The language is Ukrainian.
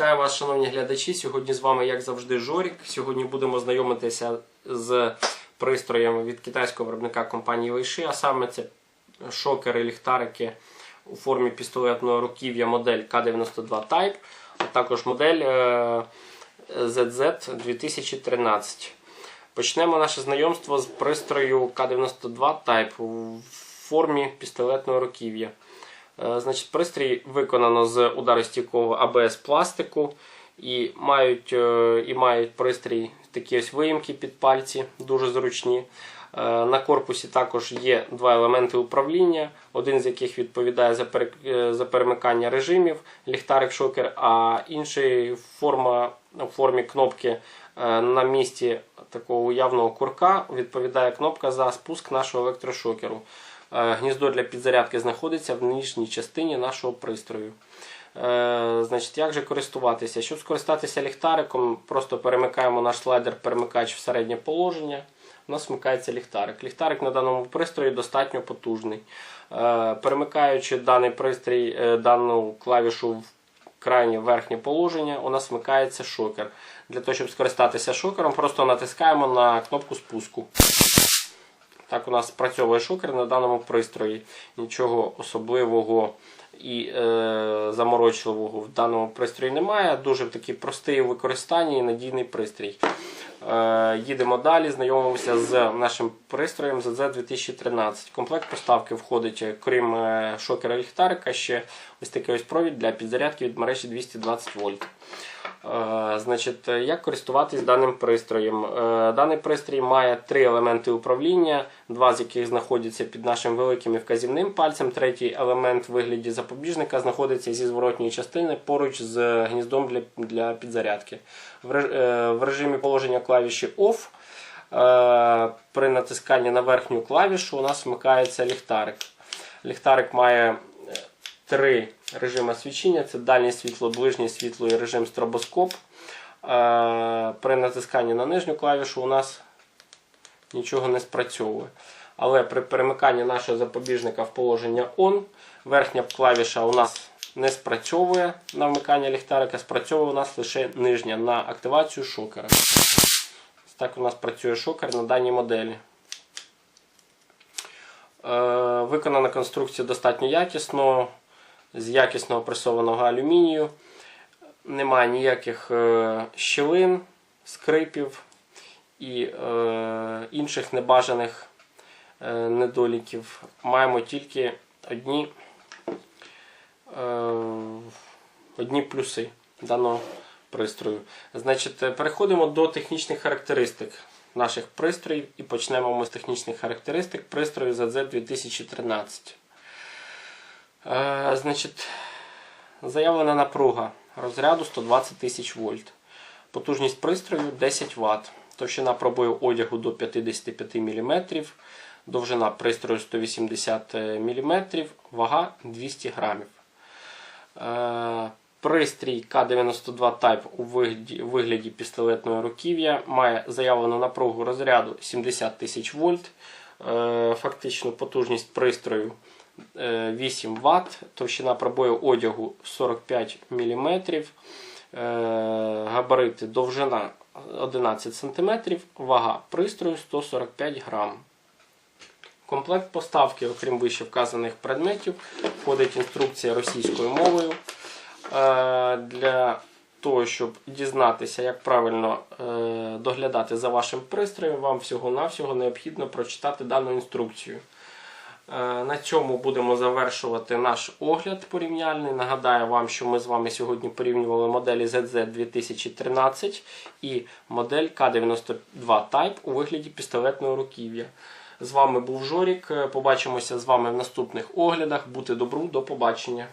Вітаю вас, шановні глядачі. Сьогодні з вами, як завжди, Жорік. Сьогодні будемо знайомитися з пристроями від китайського виробника компанії Вейши, а саме це шокери, ліхтарики у формі пістолетного руків'я модель К-92 Type, а також модель е, ZZ 2013. Почнемо наше знайомство з пристрою К-92 Type у формі пістолетного руків'я. Е, Значить, пристрій виконано з ударостійкого АБС пластику і мають, е, і мають пристрій такі ось виїмки під пальці, дуже зручні. Е, На корпусі також є два елементи управління, один з яких відповідає за, пере- за перемикання режимів, ліхтарик шокер, а інший форма, у формі кнопки на місці такого уявного курка відповідає кнопка за спуск нашого електрошокеру. Е, Гніздо для підзарядки знаходиться в нижній частині нашого пристрою. Е, Значить, як же користуватися? Щоб скористатися ліхтариком, просто перемикаємо наш слайдер-перемикач в середнє положення. У нас вмикається ліхтарик. Ліхтарик на даному пристрої достатньо потужний. Е, Перемикаючи даний пристрій, дану клавішу в крайнє верхнє положення, у нас вмикається шокер. Для того, щоб скористатися шокером, просто натискаємо на кнопку спуску. Так у нас працьовує шукер на даному пристрої. Нічого особливого і е, заморочливого в даному пристрої немає. Дуже такий простий у використанні і надійний пристрій. Е, їдемо далі, знайомимося з нашим пристроєм ZZ2013. Комплект поставки входить, е, крім е, шокера ліхтарика, ще ось такий ось провід для підзарядки від мережі 220 вольт. Значить, як користуватись даним пристроєм? Даний пристрій має три елементи управління, два з яких знаходяться під нашим великим і вказівним пальцем. Третій елемент в вигляді запобіжника знаходиться зі зворотньої частини поруч з гніздом для, для підзарядки. В режимі положення клавіші OFF е, при натисканні на верхню клавішу у нас вмикається ліхтарик. Ліхтарик має е, три режими свічення: це дальнє світло, ближнє світло і режим стробоскоп. Е, При натисканні на нижню клавішу у нас нічого не спрацьовує. Але при перемиканні нашого запобіжника в положення ON верхня клавіша у нас не спрацьовує на вмикання ліхтарика, спрацьовує у нас лише нижня на активацію шокера. Так у нас працює шокер на даній моделі. Е, Виконана конструкція достатньо якісно, з якісного пресованого алюмінію. Немає ніяких е, щілин, скрипів і е, інших небажаних недоліків. Маємо тільки одні, одні плюси даного пристрою. Значить, е, переходимо до технічних характеристик наших пристроїв і почнемо ми з технічних характеристик пристрою ZZ2013. Е, значить, заявлена напруга розряду 120 тисяч вольт. Потужність пристрою 10 Вт. Товщина пробою одягу до 55 мм. Довжина пристрою 180 мм, вага 200 грамів. Е, Пристрій К92 Type у вигляді, вигляді пістолетного руків'я має заявлену напругу розряду 70 тисяч вольт. Е, Фактичну потужність пристрою е, 8 Вт, товщина пробою одягу 45 мм, габарити довжина 11 см, вага пристрою 145 грам. Комплект поставки, окрім вище вказаних предметів, входить інструкція російською мовою. Е, Для того, щоб дізнатися, як правильно е, доглядати за вашим пристроєм, вам всього-навсього необхідно прочитати дану інструкцію. Е, На цьому будемо завершувати наш огляд порівняльний. Нагадаю вам, що ми з вами сьогодні порівнювали моделі ZZ 2013 і модель К92 Type у вигляді пістолетного руків'я. З вами був Жорік. Побачимося з вами в наступних оглядах. Бути добру, до побачення.